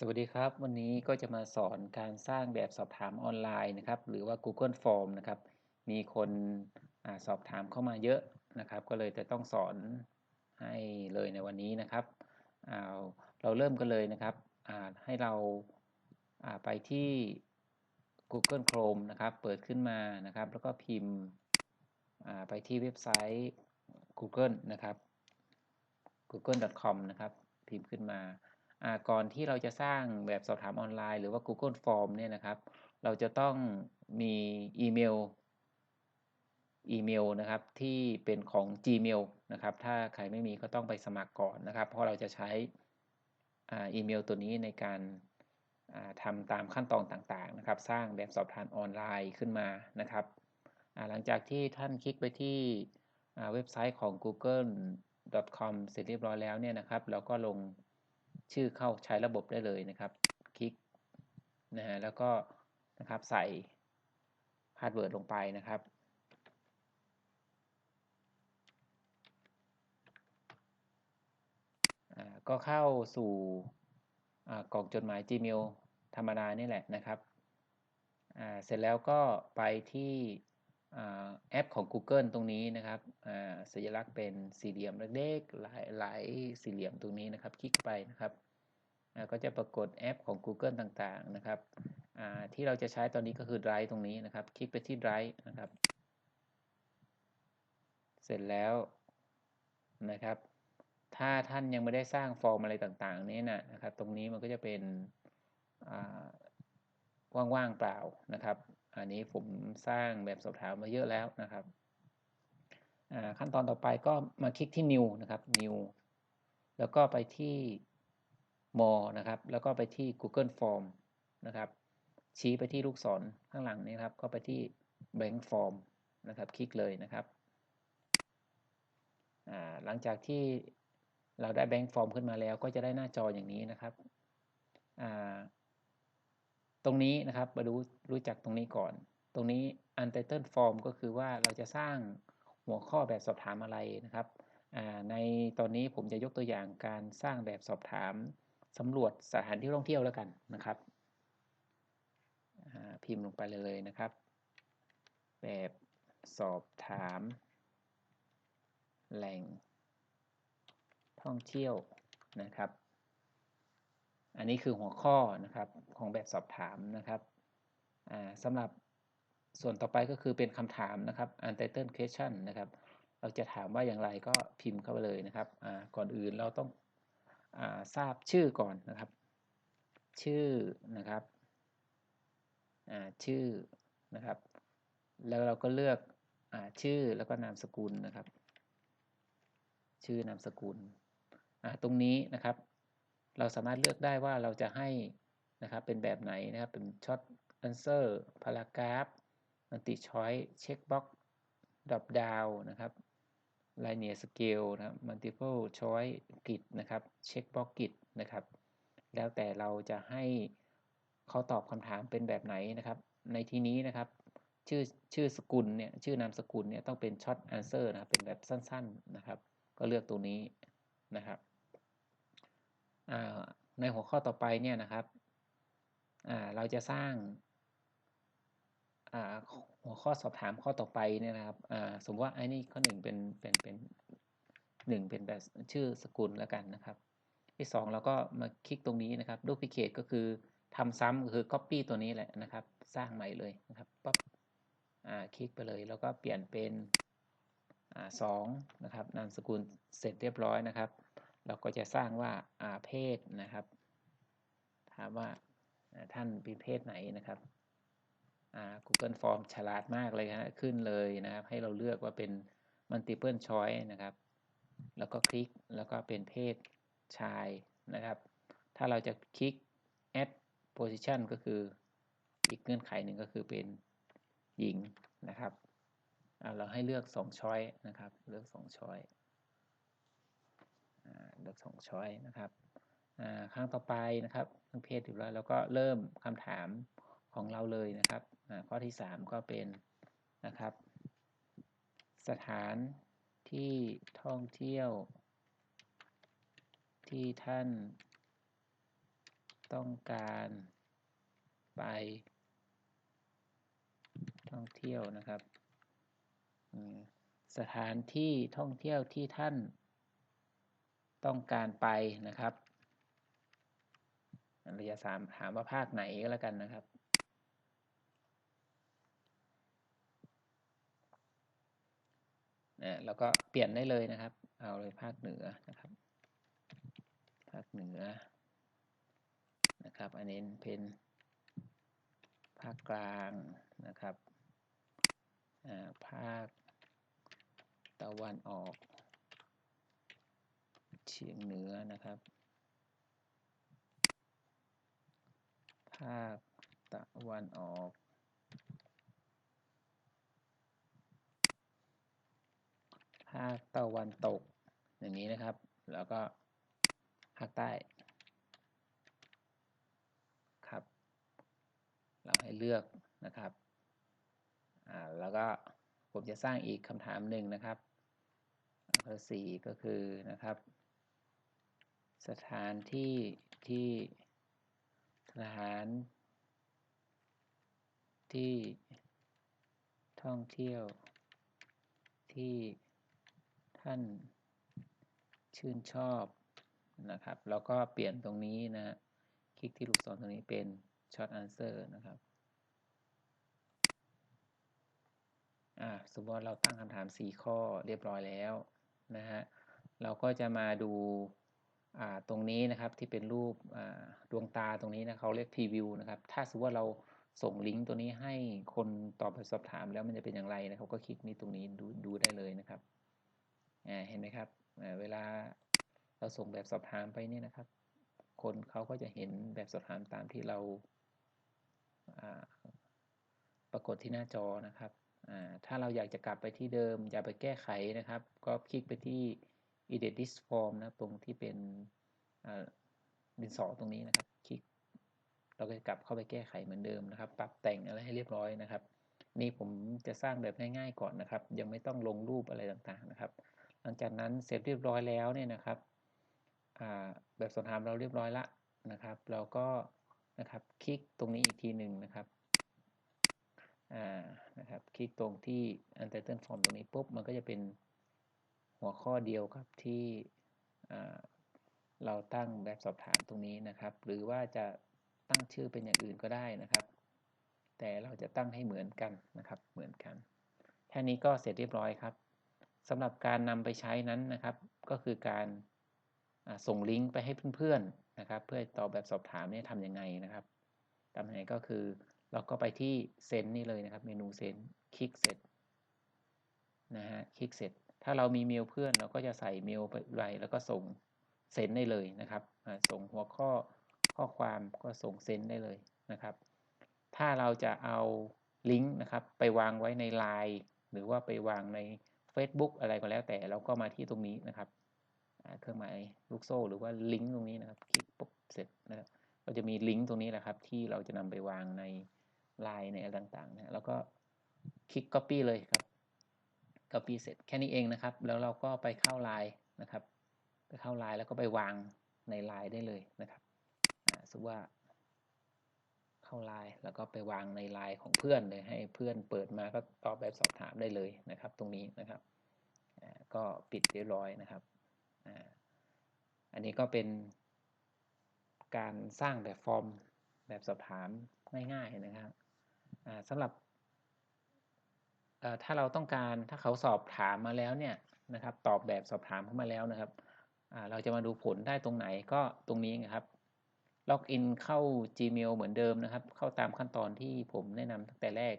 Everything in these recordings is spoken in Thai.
สวัสดีครับ วันนี้ก็จะมาสอนการสร้างแบบสอบถามออนไลน์นะครับ หรือว่า Google Form นะครับ มีคนอสอบถามเข้ามาเยอะนะครับ ก็เลยจะต้องสอนให้เลยในวันนี้นะครับอ่าเราเริ่มกันเลยนะครับ ให้เราาไปที่ Google Chrome นะครับ เปิดขึ้นมานะครับ แล้วก็พิมพ์ไปที่เว็บไซต์ Google นะครับ google.com นะครับ พิมพ์ขึ้นมา ก่อนที่เราจะสร้างแบบสอบถามออนไลน์หรือว่า Google Form เนี่ยนะครับ เราจะต้องมีอีเมลอีเมลนะครับที่เป็นของ Gmail นะครับ ถ้าใครไม่มีก็ต้องไปสมัครก่อนนะครับ เพราะเราจะใช้อีเมลตัวนี้ในการอ่าทำตามขั้นตอนต่างๆนะครับ สร้างแบบสอบถามออนไลน์ขึ้นมานะครับ หลังจากที่ท่านคลิกไปที่เว็บไซต์ของ google.com เสร็จเรียบร้อยแล้วเนี่ยนะครับ เราก็ลง ชื่อเข้าใช้ระบบได้เลยนะครับ คลิกนะฮะแล้วก็นะครับใส่พาสเวิร์ดลงไปนะครับอ่าก็เข้าสู่อ่ากล่องจดหมาย Gmail ธรรมดานี่แหละนะครับอ่าเสร็จแล้วก็ไปที่ แอปของ Google ตรงนี้นะครับสัญลักษณ์เป็นสี่เหลี่ยมเล็กๆหลายหลายสี่เหลี่ยมตรงนี้นะครับ คลิกไปนะครับก็จะปรากฏแอปของ Google ต่างๆนะครับที่เราจะใช้ตอนนี้ก็คือ Drive ตรงนี้นะครับ คลิกไปที่ Drive นะครับ เสร็จแล้วนะครับ ถ้าท่านยังไม่ได้สร้างฟอร์มอะไรต่างๆนี้นะนะครับ ตรงนี้มันก็จะเป็นว่างๆเปล่านะครับ อันนี้ผมสร้างแบบสอบถามมาเยอะแล้วนะครับขั้นตอนต่อไปก็มาคลิกที่ new นะครับ new แล้วก็ไปที่ more นะครับ แล้วก็ไปที่ Google Form นะครับ ชี้ไปที่ลูกศรข้างหลังนี้ครับ ก็ไปที่ blank form นะครับ คลิกเลยนะครับ หลังจากที่เราได้แบงค์ฟอร์มขึ้นมาแล้ว ก็จะได้หน้าจออย่างนี้นะครับ รงนี้นะครับมาดูรู้จักตรงนี้ก่อน ตรงนี้ untitled form ก็คือว่าเราจะสร้างหัวข้อแบบสอบถามอะไรนะครับในตอนนี้ผมจะยกตัวอย่างการสร้างแบบสอบถามสำรวจสถานที่ท่องเที่ยวแล้วกันนะครับพิมพ์ลงไปเลยนะครับ แบบสอบถาม แหล่งท่องเที่ยวนะครับ อันนี้คือหัวข้อนะครับของแบบสอบถามนะครับสำหรับส่วนต่อไปก็คือเป็นคำถามนะครับ untitled question นะครับ เราจะถามว่าอย่างไรก็พิมพ์เข้าไปเลยนะครับ ก่อนอื่นเราต้องอทราบชื่อก่อนนะครับ ชื่อนะครับชื่อนะครับ แล้วเราก็เลือกอชื่อแล้วก็นามสกุลนะครับ ชื่อนามสกุลตรงนี้นะครับ เราสามารถเลือกได้ว่าเราจะให้นะครับเป็นแบบไหนนะครับ เป็นช็อตอันเซอร์พารากราฟมัลติช้อยเช็คบ็อกดับดาวนะครับไลเนียสเกลนะครับมัลติเพ e ช้อยกิดนะครับเช็คบ็อกกิดนะครับ แล้วแต่เราจะให้เขาตอบคำถามเป็นแบบไหนนะครับ ในที่นี้นะครับชื่อชื่อสกุลเนี่ยชื่อนามสกุลเนี่ยต้องเป็นช็อตอันเซอร์นะครับเป็นแบบสั้นๆนะครับ ก็เลือกตัวนี้นะครับ ในหัวข้อต่อไปเนี่ยนะครับ เราจะสร้างหัวข้อสอบถามข้อต่อไปเนี่ยนะครับสมมติว่าไอ้นี่ข้อหนึ่งเป็นเป็นเป็นหนึ่งเป็นแบบชื่อสกุลแล้วกันนะครับ ที่สองเราก็มาคลิกตรงนี้นะครับดูพิเคตก็คือทำซ้ำก็คือ Copy ตัวนี้แหละนะครับ สร้างใหม่เลยนะครับปั๊บคลิกไปเลยแล้วก็เปลี่ยนเป็นสองนะครับนามสกุลเสร็จเรียบร้อยนะครับ เราก็จะสร้างว่าอาเพศนะครับ ถามว่าท่านเป็นเพศไหนนะครับ Google Form ฉลาดมากเลยฮะขึ้นเลยนะครับ ให้เราเลือกว่าเป็น multiple choice นะครับ แล้วก็คลิกแล้วก็เป็นเพศชายนะครับ ถ้าเราจะคลิก add position ก็คืออีกเงื่อนไขหนึ่งก็คือเป็นหญิงนะครับเราให้เลือก2 choice นะครับ เลือก2 choice เลือกสองช้อยนะครับครั้งต่อไปนะครับเรื่องเพศอยู่แล้วเราก็เริ่มคำถามของเราเลยนะครับข้อที่ 3 ก็เป็นนะครับ สถานที่ท่องเที่ยว ที่ท่านต้องการไปท่องเที่ยวนะครับ สถานที่ท่องเที่ยวที่ท่าน ต้องการไปนะครับราจะถามถามว่าภาคไหนก็แล้วกันนะครับ นะแล้วก็เปลี่ยนได้เลยนะครับ เอาเลยภาคเหนือนะครับ ภาคเหนือนะครับ อันนี้เป็นภาคกลางนะครับภาคตะวันออก เฉียงเหนือนะครับ ภาคตะวันออก ภาคตะวันตก อย่างนี้นะครับ แล้วก็ภาคใต้ครับ เราให้เลือกนะครับ อ่า แล้วก็ผมจะสร้างอีกคำถามหนึ่งนะครับข้อสี่ก็คือนะครับ สถานที่ที่สถานที่ท่องเที่ยวที่ท่านชื่นชอบนะครับ แล้วก็เปลี่ยนตรงนี้นะ คลิกที่ลูกศรตรงนี้เป็น short answer นะครับอ่าสมมติว่าเราตั้งคำถาม 4 ข้อเรียบร้อยแล้วนะฮะ เราก็จะมาดู ตรงนี้นะครับที่เป็นรูปดวงตาตรงนี้นะเขาเรียกพรีวิวนะครับถ้าสมมติว่าเราส่งลิงก์ตัวนี้ให้คนตอบไปสอบถามแล้วมันจะเป็นอย่างไรนะครับก็คลิกนี้ตรงนี้ดูดูได้เลยนะครับเห็นไหมครับเวลาเราส่งแบบสอบถามไปนี่นะครับ คนเขาก็จะเห็นแบบสอบถามตามที่เราปรากฏที่หน้าจอนะครับถ้าเราอยากจะกลับไปที่เดิม อยากไปแก้ไขนะครับ ก็คลิกไปที่ edit this form นะตรงที่เป็นดินสอตรงนี้นะครับ คลิกเราก็จะกลับเข้าไปแก้ไขเหมือนเดิมนะครับ ปรับแต่งอะไรให้เรียบร้อยนะครับ นี่ผมจะสร้างแบบง่ายๆก่อนนะครับ ยังไม่ต้องลงรูปอะไรต่างๆนะครับ หลังจากนั้นเสร็จเรียบร้อยแล้วเนี่ยนะครับแบบสอบถามเราเรียบร้อยละนะครับ เราก็นะครับคลิกตรงนี้อีกทีหนึ่งนะครับนะครับ คลิกตรงที่ untitled form ตรงนี้ปุ๊บมันก็จะเป็น หัวข้อเดียวครับที่เราตั้งแบบสอบถามตรงนี้นะครับ หรือว่าจะตั้งชื่อเป็นอย่างอื่นก็ได้นะครับ แต่เราจะตั้งให้เหมือนกันนะครับเหมือนกัน แค่นี้ก็เสร็จเรียบร้อยครับสำหรับการนำไปใช้นั้นนะครับ ก็คือการส่งลิงก์ไปให้เพื่อนๆนะครับ เพื่อตอบแบบสอบถามนี่ทำยังไงนะครับทำยังไงก็คือเราก็ไปที่เซนนี่เลยนะครับ เมนูเซนคลิกเสร็จนะฮะคลิกเสร็จ ถ้าเรามีเมลเพื่อนเราก็จะใส่เมลไปแล้วก็ส่งเซ็นได้เลยนะครับ ส่งหัวข้อข้อความก็ส่งเซ็นได้เลยนะครับ ถ้าเราจะเอาลิงก์นะครับไปวางไว้ใน Line หรือว่าไปวางใน Facebook อะไรก็แล้วแต่เราก็มาที่ตรงนี้นะครับเครื่องหมายลูกโซ่หรือว่าลิงก์ตรงนี้นะครับ คลิกปุ๊บเสร็จนะครับก็จะมีลิงก์ตรงนี้แหละครับ ที่เราจะนำไปวางในลายในอะไรต่างๆนะแล้วก็คลิก Copy เลยครับ Copy เสร็จแค่นี้เองนะครับ แล้วเราก็ไปเข้าลายนะครับ ไปเข้าลายแล้วก็ไปวางในลายได้เลยนะครับสมมติว่าเข้าลายแล้วก็ไปวางในลายของเพื่อนเลยให้เพื่อนเปิดมาก็ตอบแบบสอบถามได้เลยนะครับ ตรงนี้นะครับก็ปิดเรียบร้อยนะครับอันนี้ก็เป็นการสร้างแบบฟอร์มแบบสอบถามง่ายๆนะครับสำหรับ ถ้าเราต้องการถ้าเขาสอบถามมาแล้วเนี่ยนะครับ ตอบแบบสอบถามเข้ามาแล้วนะครับเราจะมาดูผลได้ตรงไหนก็ตรงนี้นะครับล็อกอินเข้า Gmail เหมือนเดิมนะครับ เข้าตามขั้นตอนที่ผมแนะนำตั้งแต่แรก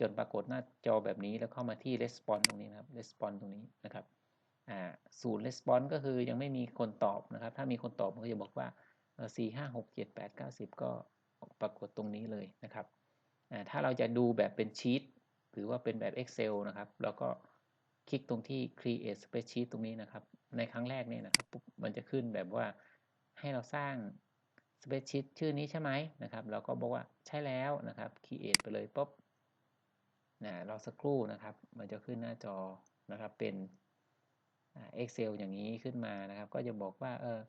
จนปรากฏหน้าจอแบบนี้แล้วเข้ามาที่ Response ตรงนี้นะครับ Response ตรงนี้นะครับศูนย์ Response ก็คือยังไม่มีคนตอบนะครับ ถ้ามีคนตอบมันก็จะบอกว่าสี่ห้าหกเจ็ดแปดเก้าสิบก็ปรากฏตรงนี้เลยนะครับถ้าเราจะดูแบบเป็นชีต หรือว่าเป็นแบบ Excel นะครับ แล้วก็คลิกตรงที่ create spreadsheet ตรงนี้นะครับ ในครั้งแรกเนี่ยนะครับปุ๊บมันจะขึ้นแบบว่าให้เราสร้าง spreadsheet ชื่อนี้ใช่ไหมนะครับ เราก็บอกว่าใช่แล้วนะครับ create ไปเลยปุ๊บนะรอสักครู่นะครับ มันจะขึ้นหน้าจอนะครับ เป็น Excel อย่างนี้ขึ้นมานะครับ ก็จะบอกว่าเออ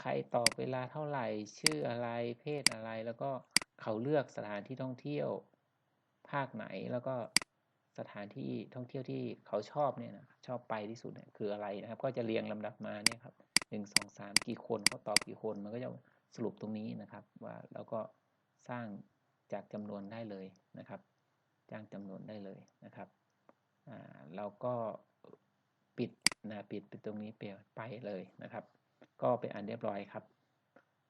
ใครตอบเวลาเท่าไหร่ ชื่ออะไร เพศอะไร แล้วก็เขาเลือกสถานที่ท่องเที่ยว ภาคไหนแล้วก็สถานที่ท่องเที่ยวที่เขาชอบเนี่ยนะชอบไปที่สุดเนี่ยคืออะไรนะครับ ก็จะเรียงลำดับมาเนี่ยครับหนึ่งสองสามกี่คนเขาตอบกี่คนมันก็จะสรุปตรงนี้นะครับ ว่าแล้วก็สร้างจากจำนวนได้เลยนะครับจ้างจำนวนได้เลยนะครับอ่าเราก็ปิดนะปิดไปตรงนี้เปลี่ยนไปเลยนะครับ ก็เป็นอันเรียบร้อยครับ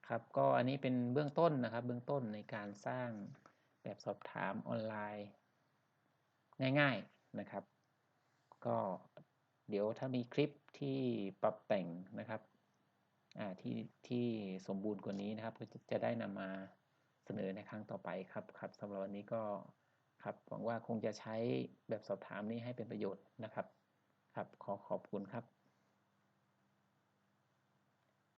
ครับ ก็อันนี้เป็นเบื้องต้นนะครับ เบื้องต้นในการสร้าง แบบสอบถามออนไลน์ ง่าย ๆนะครับ ก็เดี๋ยวถ้ามีคลิปที่ปรับแต่งนะครับอ่าที่ที่สมบูรณ์กว่านี้นะครับ ก็จะจะได้นำมาเสนอในครั้งต่อไปครับครับสำหรับวันนี้ก็ครับหวังว่าคงจะใช้แบบสอบถามนี้ให้เป็นประโยชน์นะครับ ครับขอขอบคุณครับ